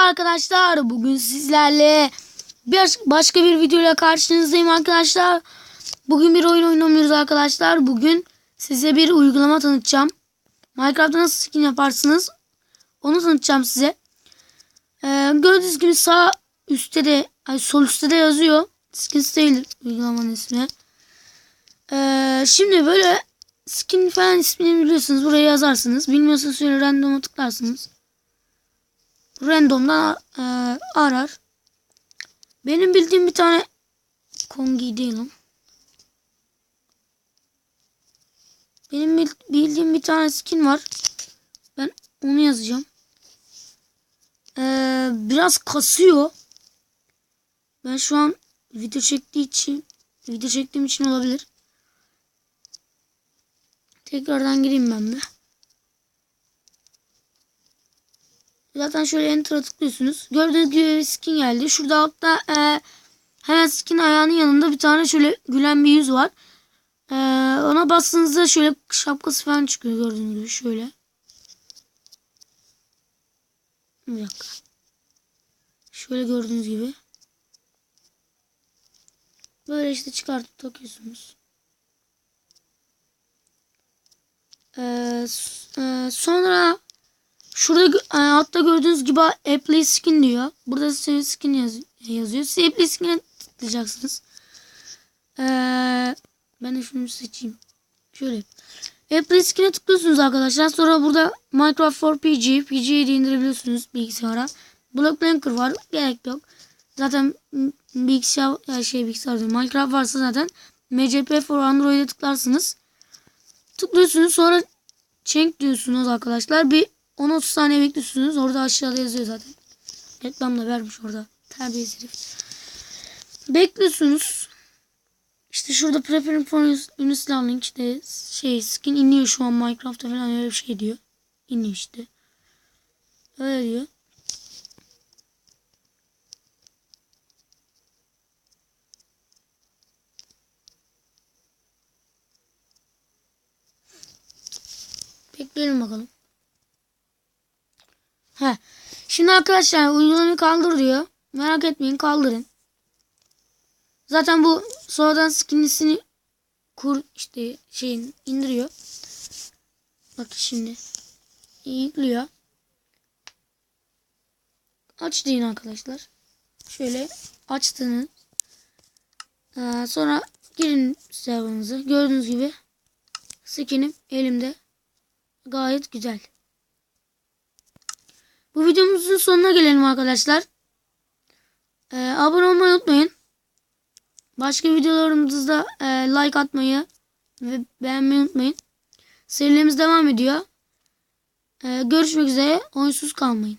arkadaşlar. Bugün sizlerle bir başka bir videoyla karşınızdayım arkadaşlar. Bugün bir oyun oynamıyoruz arkadaşlar. Bugün size bir uygulama tanıtacağım. Minecraft'ta nasıl skin yaparsınız? Onu tanıtacağım size. Ee, gördüğünüz gibi sağ üstte de ay sol üstte de yazıyor. Skin Style uygulamanın ismi. Ee, şimdi böyle skin falan ismini biliyorsunuz. Buraya yazarsınız. Bilmiyorsanız şöyle random'a tıklarsınız randomdan e, arar. Benim bildiğim bir tane Kongi değilim. Benim bil- bildiğim bir tane skin var. Ben onu yazacağım. Ee, biraz kasıyor. Ben şu an video çektiği için video çektiğim için olabilir. Tekrardan gireyim ben bir. Zaten şöyle enter'a tıklıyorsunuz. Gördüğünüz gibi skin geldi. Şurada altta e, hemen skin ayağının yanında bir tane şöyle gülen bir yüz var. E, ona bastığınızda şöyle şapkası falan çıkıyor gördüğünüz gibi şöyle. Bir. Şöyle gördüğünüz gibi. Böyle işte çıkartıp takıyorsunuz. Ee, e, sonra Şurada e, altta gördüğünüz gibi Apple Skin diyor. Burada Save Skin yaz yazıyor. Siz Apple Skin'e tıklayacaksınız. Ee, ben de şunu seçeyim. Şöyle. Apple Skin'e tıklıyorsunuz arkadaşlar. Sonra burada Minecraft for PG. PG'yi de indirebiliyorsunuz bilgisayara. Block Blanker var. Gerek yok. Zaten bilgisayar yani şey bilgisayar değil. Minecraft varsa zaten MCP for Android'e tıklarsınız. Tıklıyorsunuz sonra Change diyorsunuz arkadaşlar. Bir 10-30 saniye bekliyorsunuz. Orada aşağıda yazıyor zaten. Reklamla vermiş orada. Terbiyesiz. Bekliyorsunuz. İşte şurada preferring for installling işte şey skin iniyor şu an Minecraft'ta falan öyle bir şey diyor. İniyor işte. Öyle diyor. Bekleyelim bakalım. He. Şimdi arkadaşlar uygulamayı kaldır diyor. Merak etmeyin kaldırın. Zaten bu sonradan skinisini kur işte şeyin indiriyor. Bak şimdi. Yüklüyor. Aç deyin arkadaşlar. Şöyle açtığınız. Ee, sonra girin serverınıza. Gördüğünüz gibi skinim elimde. Gayet güzel. Bu videomuzun sonuna gelelim arkadaşlar. Ee, abone olmayı unutmayın. Başka videolarımızda e, like atmayı ve beğenmeyi unutmayın. Serilerimiz devam ediyor. Ee, görüşmek üzere. Oyunsuz kalmayın.